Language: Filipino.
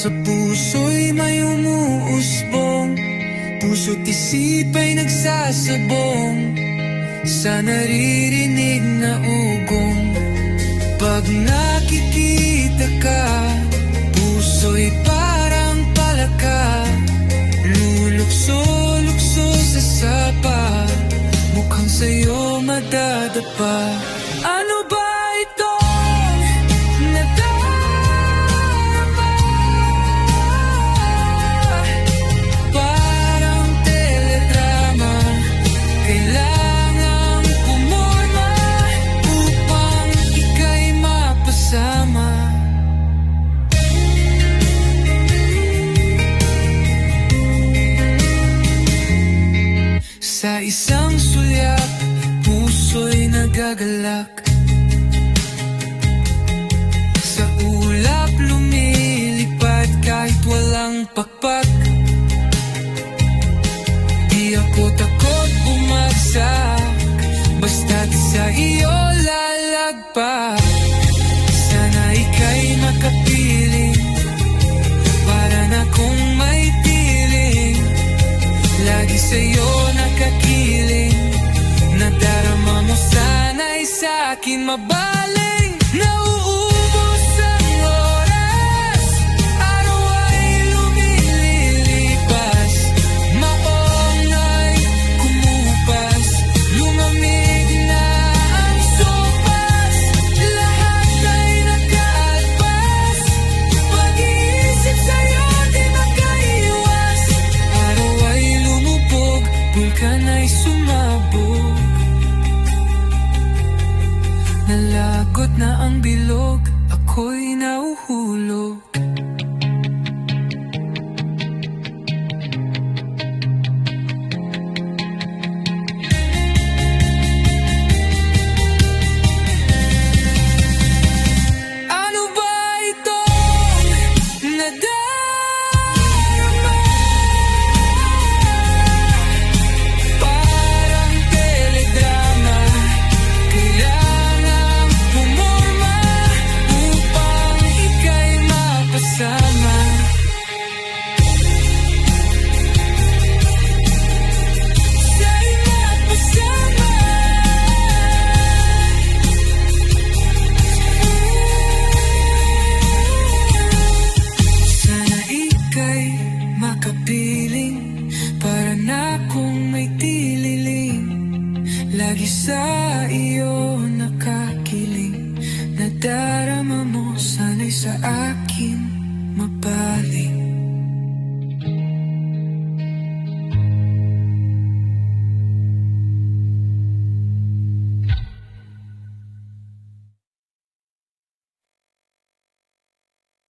Sa puso'y may umuusbong. Puso't isip ay nagsasabong. Sa naririnig na ugong. Pag nakikita ka Puso'y parang palaka. Lulukso-lukso sa sapa. Mukhang sa'yo madadapa. Ano ba nagagalak. Sa ulap lumilipad kahit walang pakpak. Di ako takot bumagsak Basta't sa iyo lalagpak. Sana ika'y makapiling Para na kung may piling. Lagi sa'yo nakakiling Nadarama mo sana'y sa'kin mabaling Nauubos na ang bilog Lagi sa iyo